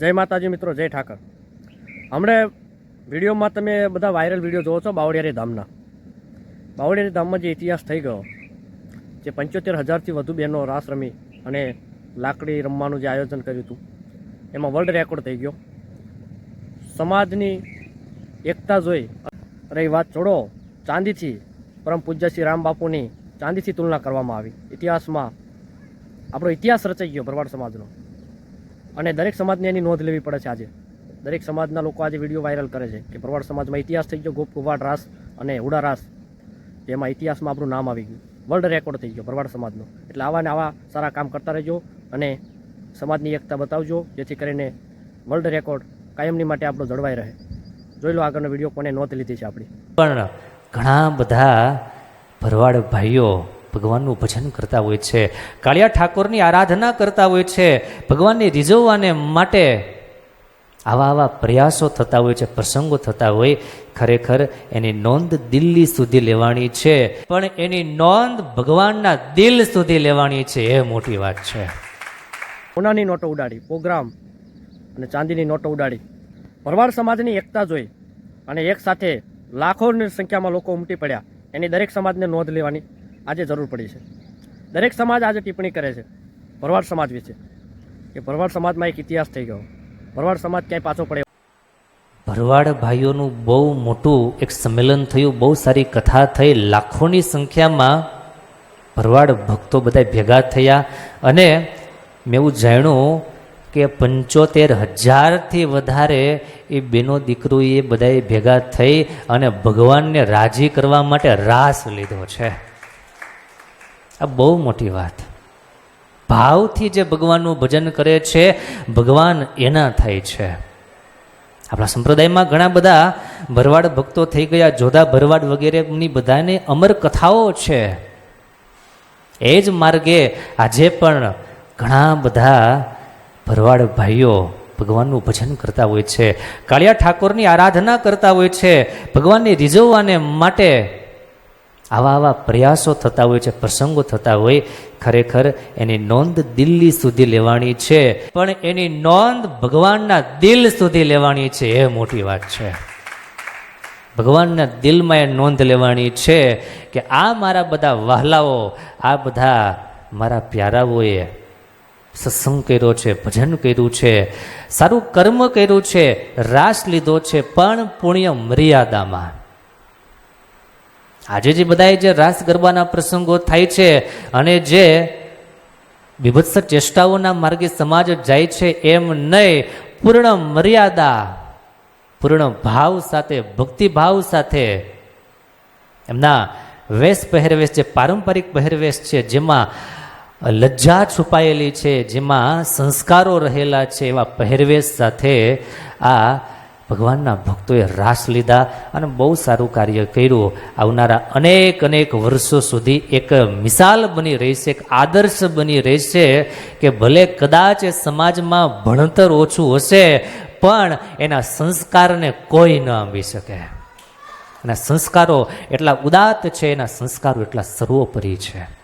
જય માતાજી મિત્રો, જય ઠાકર. હમણાં વિડીયોમાં તમે બધા વાયરલ વીડિયો જોવો છો બાવળિયારી ધામના. બાવળિયારી ધામમાં જે ઇતિહાસ થઈ ગયો, જે પંચોતેર હજારથી વધુ બહેનો રાસ રમી અને લાકડી રમવાનું જે આયોજન કર્યું હતું, એમાં વર્લ્ડ રેકોર્ડ થઈ ગયો. સમાજની એકતા જોઈ રહી વાત છોડો, ચાંદીથી, પરમ પૂજ્ય શ્રી રામ બાપુની ચાંદીથી તુલના કરવામાં આવી. ઇતિહાસમાં આપણો ઇતિહાસ રચાઈ ગયો ભરવાડ સમાજનો. અને દરેક સમાજને એની નોંધ લેવી પડે છે આજે. દરેક સમાજના લોકો આજે વીડિયો વાયરલ કરે છે કે પ્રવાડ સમાજમાં ઇતિહાસ થઈ ગયો, ગોપ કુવાડ રાસ અને હુડા રાસ. જેમાં ઇતિહાસમાં આપણું નામ આવી ગયું. વર્લ્ડ રેકોર્ડ થઈ ગયો ભરવાડ સમાજનો. એટલે આવા ને આવા સારા કામ કરતા રહેજો અને સમાજની એકતા બતાવજો, જેથી કરીને વર્લ્ડ રેકોર્ડ કાયમની માટે આપણો જળવાઈ રહે. જોઈ લો આગળનો વીડિયો કોને નોંધ લીધી છે આપણી. પણ ઘણા બધા ભરવાડ ભાઈઓ ભગવાનનું ભજન કરતા હોય છે. કાળિયા ઠાકોરની આરાધના કરતા હોય છે. ભગવાનને રીઝવવાને માટે આવા આવા પ્રયાસો થતા હોય છે, પ્રસંગો થતા હોય. ખરેખર એની નોંધ દિલ્હી સુધી લેવાની છે. પણ એની નોંધ ભગવાનના દિલ સુધી લેવાની છે, એ મોટી વાત છે. સોનાની નોટો ઉડાડી, પ્રોગ્રામ અને ચાંદીની નોટો ઉડાડી. ભરવાડ સમાજની એકતા જોઈ અને એક સાથે લાખોની સંખ્યામાં લોકો ઉમટી પડ્યા. એની દરેક સમાજને નોંધ લેવાની આજે જરૂર પડી છે. દરેક સમાજ આજે ટિપ્પણી કરે છે. ભરવાડ સમાજ વિશે. કે ભરવાડ સમાજમાં એક ઇતિહાસ થઈ ગયો. ભરવાડ સમાજ ક્યાંય પાછો પડે ભરવાડ ભાઈઓનું બહુ મોટું એક સંમેલન થયું, બહુ સારી કથા થઈ. લાખોની સંખ્યામાં ભરવાડ ભક્તો બધા ભેગા થયા. અને મેં એવું જાણ્યું કે પંચોતેર હજારથી વધારે એ બેનો દીકરો એ બધાએ ભેગા થઈ અને ભગવાનને રાજી કરવા માટે રાસ લીધો છે. આ બહુ મોટી વાત. ભાવથી જે ભગવાનનું ભજન કરે છે, ભગવાન એના થાય છે. આપણા સંપ્રદાયમાં ઘણા બધા ભરવાડ ભક્તો થઈ ગયા, જોધા ભરવાડ વગેરેની બધાને અમર કથાઓ છે. એ જ માર્ગે આજે પણ ઘણા બધા ભરવાડ ભાઈઓ ભગવાનનું ભજન કરતા હોય છે. કાળિયા ઠાકોરની આરાધના કરતા હોય છે. ભગવાનને રીઝવવાને માટે આવા આવા પ્રયાસો થતા હોય છે, પ્રસંગો થતા હોય, ખરેખર એની નોંધ દિલ્હી સુધી લેવાની છે. પણ એની નોંધ ભગવાનના દિલ સુધી લેવાની છે, એ મોટી વાત છે. ભગવાનના દિલમાં એ નોંધ લેવાની છે કે આ મારા બધા વહાલાઓ, આ બધા મારા પ્યારાઓએ સત્સંગ કર્યો છે, ભજન કર્યું છે, સારું કર્મ કર્યું છે, રાસ લીધો છે, પણ પુણ્ય મર્યાદામાં. આજે જે બધાએ જે રાસ ગરબાના પ્રસંગો થાય છે અને જે વિભત્સ ચેષ્ટાઓના માર્ગે સમાજ જાય છે એમ નહીં, પૂર્ણ મર્યાદા, પૂર્ણ ભાવ સાથે, ભક્તિભાવ સાથે એમના વેશ પહેરવેશ, જે પારંપરિક પહેરવેશ છે, જેમાં લજ્જા છુપાયેલી છે, જેમાં સંસ્કારો રહેલા છે, એવા પહેરવેશ સાથે આ ભગવાનના ભક્તોએ રાસ લીધા અને બહુ સારું કાર્ય કર્યું. આવનારા અનેક અનેક વર્ષો સુધી એક મિસાલ બની રહેશે, એક આદર્શ બની રહેશે કે ભલે કદાચ એ સમાજમાં ભણતર ઓછું હશે, પણ એના સંસ્કારને કોઈ ન આંબી શકે. એના સંસ્કારો એટલા ઉદાત્ત છે, એના સંસ્કારો એટલા સર્વોપરી છે.